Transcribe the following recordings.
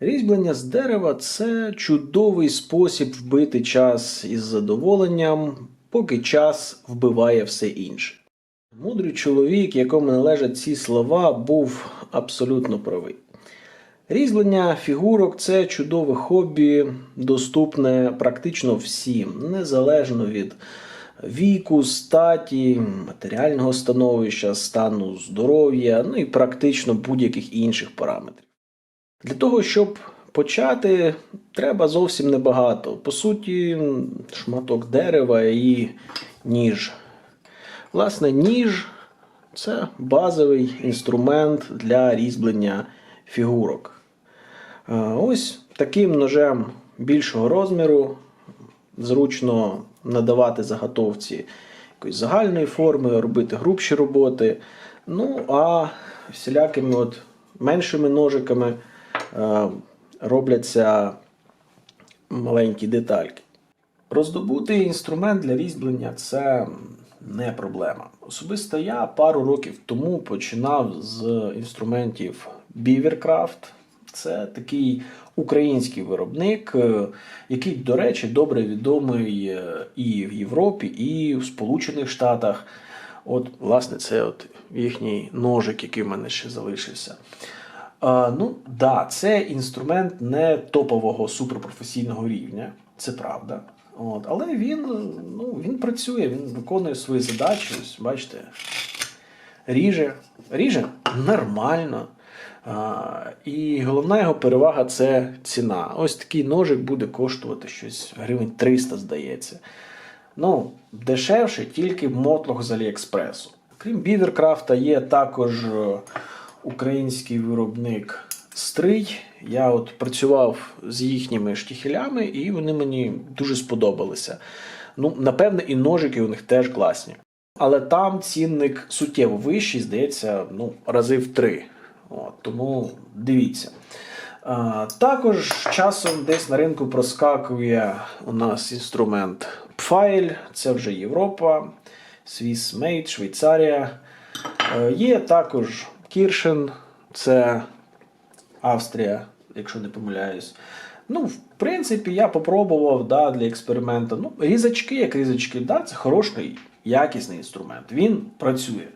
Різьблення з дерева це чудовий спосіб вбити час із задоволенням, поки час вбиває все інше. Мудрий чоловік, якому належать ці слова, був абсолютно правий. Різьблення фігурок це чудове хобі, доступне практично всім, незалежно від віку, статі, матеріального становища, стану здоров'я, ну і практично будь-яких інших параметрів. Для того, щоб почати, треба зовсім небагато. По суті, шматок дерева і ніж. Власне, ніж це базовий інструмент для різьблення фігурок. Е, Ось таким ножем більшого розміру зручно надавати заготовці якоїсь загальної форми, робити грубші роботи. Ну, а всілякими от меншими ножиками робляться маленькі детальки. Роздобути інструмент для різьблення це не проблема. Особисто я пару років тому починав з інструментів Beavercraft. Це такий український виробник, е, який, до речі, добре відомий е, і в Європі, і в Сполучених Штатах. От, власне, це от їхній ножик, який в мене ще залишився. Ну, да, це інструмент не топового суперпрофесійного рівня, це правда. От, але він, ну, він працює, він виконує свої задачі. Ось, бачите, ріже, ріже нормально. А, і головна його перевага це ціна. Ось такий ножик буде коштувати щось гривень 300, здається. Ну, дешевше тільки мотлох з Аліекспресу. Крім Біверкрафта, є також е, український виробник Стрий. Я от працював з їхніми штіхелями, і вони мені дуже сподобалися. Ну, напевне, і ножики у них теж класні. Але там цінник суттєво вищий, здається, ну, рази в три. От, тому дивіться. А, також часом десь на ринку проскакує у нас інструмент Pfeil, це вже Європа, Swiss Made, Швейцарія. Е, Є також Kirschen, це Австрія, якщо не помиляюсь. Ну, в принципі, я попробував да, для експерименту. Ну, різачки, як різачки, да, це хороший, якісний інструмент. Він працює.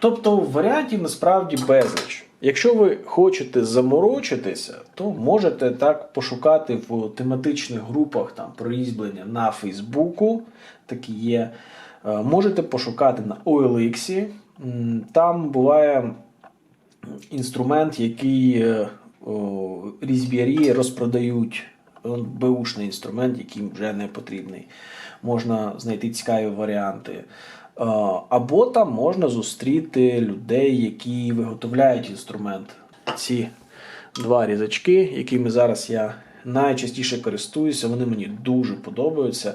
Тобто, варіантів насправді безліч. Якщо ви хочете заморочитися, то можете так пошукати в тематичних групах там, про різьблення на Фейсбуку. Такі є. Е, Можете пошукати на OLX. Там буває інструмент, який е, різьбярі розпродають. Он Беушний інструмент, який вже не потрібний. Можна знайти цікаві варіанти. Е, Або там можна зустріти людей, які виготовляють інструмент. Ці два різачки, якими зараз я найчастіше користуюся, вони мені дуже подобаються.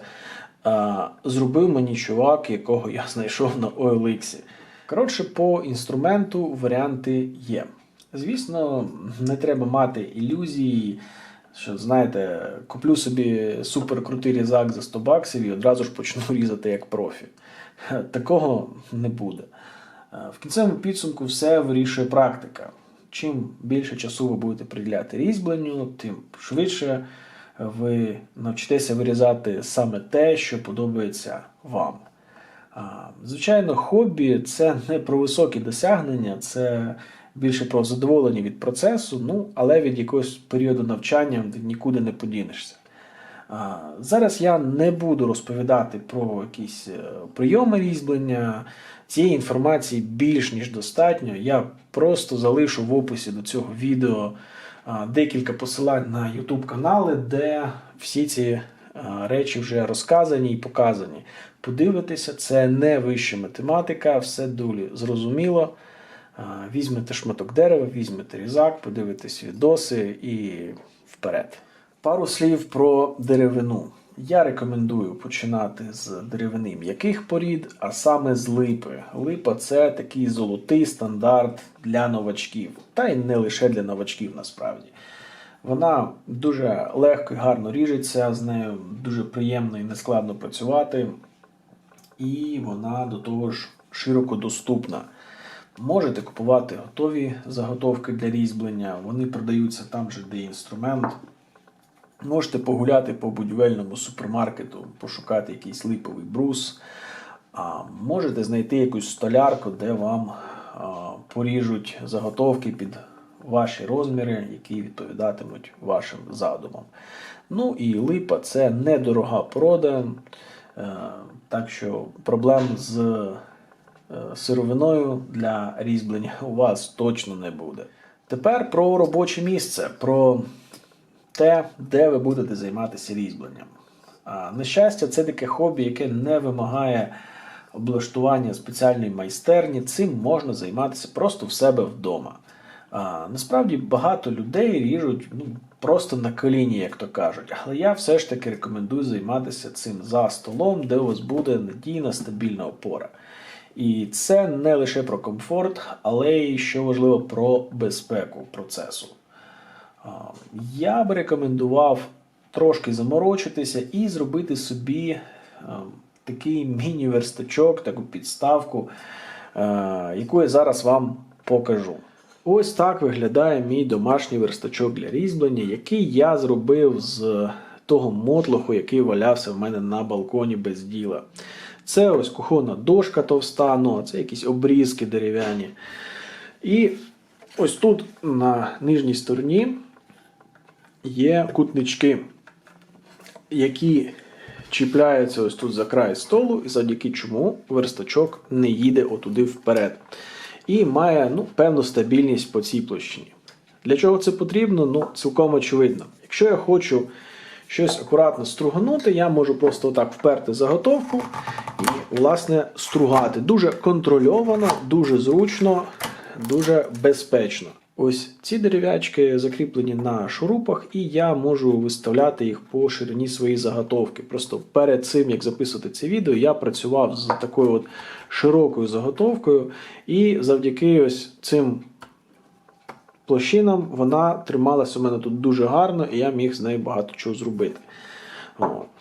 Е, Зробив мені чувак, якого я знайшов на OLX. Коротше, по інструменту варіанти є. Звісно, не треба мати ілюзії, що знаєте, куплю собі суперкрутий різак за 100 баксів і одразу ж почну різати як профі. Такого не буде. Е, В кінцевому підсумку все вирішує практика. Чим більше часу ви будете приділяти різьбленню, тим швидше ви навчитеся вирізати саме те, що подобається вам. Звичайно, хобі це не про високі досягнення, це більше про задоволення від процесу, ну, але від якогось періоду навчання ти нікуди не подінешся. Зараз я не буду розповідати про якісь е, прийоми різьблення. Цієї інформації більш ніж достатньо. Я просто залишу в описі до цього відео декілька посилань на YouTube канали, де всі ці речі вже розказані і показані. Подивитися, це не вища математика, все доволі зрозуміло. Візьмете шматок дерева, візьмете різак, подивитесь відоси і вперед. Пару слів про деревину. Я рекомендую починати з деревини м'яких порід, а саме з липи. Липа це такий золотий стандарт для новачків, та й не лише для новачків насправді. Вона дуже легко і гарно ріжеться, з нею дуже приємно і нескладно працювати, і вона до того ж широко доступна. Можете купувати готові заготовки для різьблення, вони продаються там же, де інструмент. Можете погуляти по будівельному супермаркету, пошукати якийсь липовий брус. А можете знайти якусь столярку, де вам а, поріжуть заготовки під ваші розміри, які відповідатимуть вашим задумам. Ну і липа це недорога порода, так що проблем з е, сировиною для різьблення у вас точно не буде. Тепер про робоче місце, про те, де ви будете займатися різьбленням. На щастя, це таке хобі, яке не вимагає облаштування спеціальної майстерні. Цим можна займатися просто в себе вдома. А, насправді багато людей ріжуть ну, просто на коліні, як то кажуть. Але я все ж таки рекомендую займатися цим за столом, де у вас буде надійна стабільна опора. І це не лише про комфорт, але й що важливо про безпеку процесу. А, Я би рекомендував трошки заморочитися і зробити собі а, такий міні-верстачок, таку підставку, а, яку я зараз вам покажу. Ось так виглядає мій домашній верстачок для різьблення, який я зробив з того мотлоху, який валявся в мене на балконі без діла. Це ось кухонна дошка товста, ну, а це якісь обрізки дерев'яні. І ось тут на нижній стороні є кутнички, які чіпляються ось тут за край столу, і завдяки чому верстачок не їде отуди вперед. І має ну, певну стабільність по цій площині. Для чого це потрібно? Ну, цілком очевидно. Якщо я хочу щось акуратно струганути, я можу просто отак вперти заготовку і, власне, стругати. Дуже контрольовано, дуже зручно, дуже безпечно. Ось ці дерев'ячки закріплені на шурупах, і я можу виставляти їх по ширині своєї заготовки. Просто перед цим, як записувати це відео, я працював з такою от широкою заготовкою, і завдяки ось цим площинам вона трималася у мене тут дуже гарно, і я міг з нею багато чого зробити. От.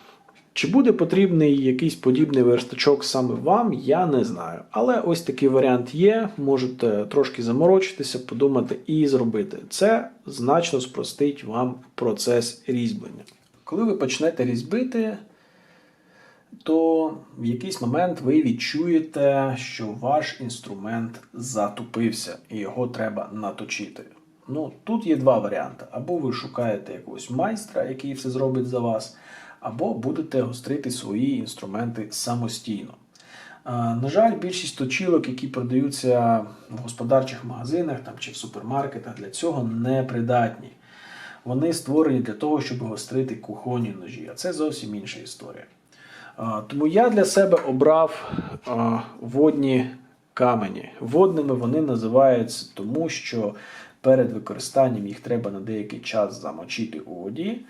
Чи буде потрібний якийсь подібний верстачок саме вам, я не знаю. Але ось такий варіант є. Можете трошки заморочитися, подумати і зробити. Це значно спростить вам процес різьблення. Коли ви почнете різьбити, то в якийсь момент ви відчуєте, що ваш інструмент затупився і його треба наточити. Ну, тут є два варіанти: або ви шукаєте якогось майстра, який все зробить за вас, або будете гострити свої інструменти самостійно. На жаль, більшість точілок, які продаються в господарчих магазинах там, чи в супермаркетах, для цього не придатні. Вони створені для того, щоб гострити кухонні ножі, а це зовсім інша історія. Тому я для себе обрав водні камені. Водними вони називаються тому, що перед використанням їх треба на деякий час замочити у воді,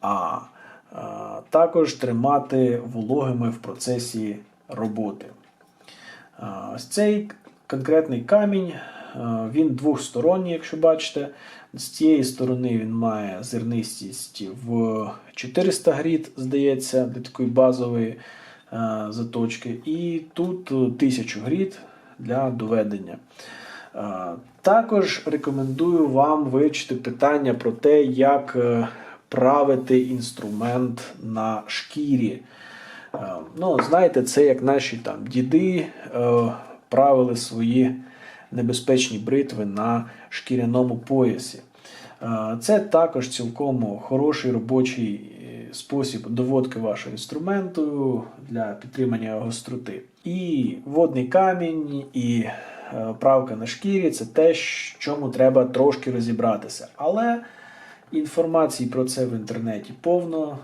а, також тримати вологими в процесі роботи. Ось цей конкретний камінь, він двохсторонній, якщо бачите. З цієї сторони він має зернистість в 400 гріт, здається, для такої базової заточки. І тут 1000 гріт для доведення. Також рекомендую вам вивчити питання про те, як е, правити інструмент на шкірі. Е, Ну, знаєте, це як наші там діди е, правили свої небезпечні бритви на шкіряному поясі. Е, Це також цілком хороший робочий спосіб доводки вашого інструменту для підтримання гостроти. І водний камінь, і правка на шкірі це те, чому треба трошки розібратися. Але інформації про це в інтернеті повно,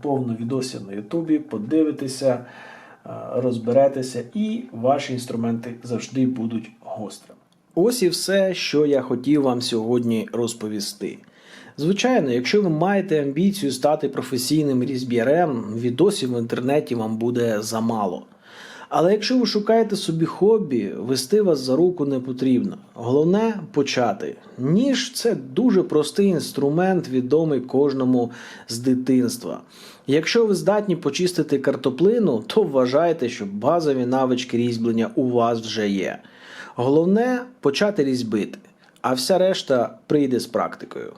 повно відосів на Ютубі, подивитеся, е, розберетеся, і ваші інструменти завжди будуть гострими. Ось і все, що я хотів вам сьогодні розповісти. Звичайно, якщо ви маєте амбіцію стати професійним різьб'ярем, відосів в інтернеті вам буде замало. Але якщо ви шукаєте собі хобі, вести вас за руку не потрібно. Головне почати. Ніж це дуже простий інструмент, відомий кожному з дитинства. Якщо ви здатні почистити картоплину, то вважайте, що базові навички різьблення у вас вже є. Головне почати різьбити, а вся решта прийде з практикою.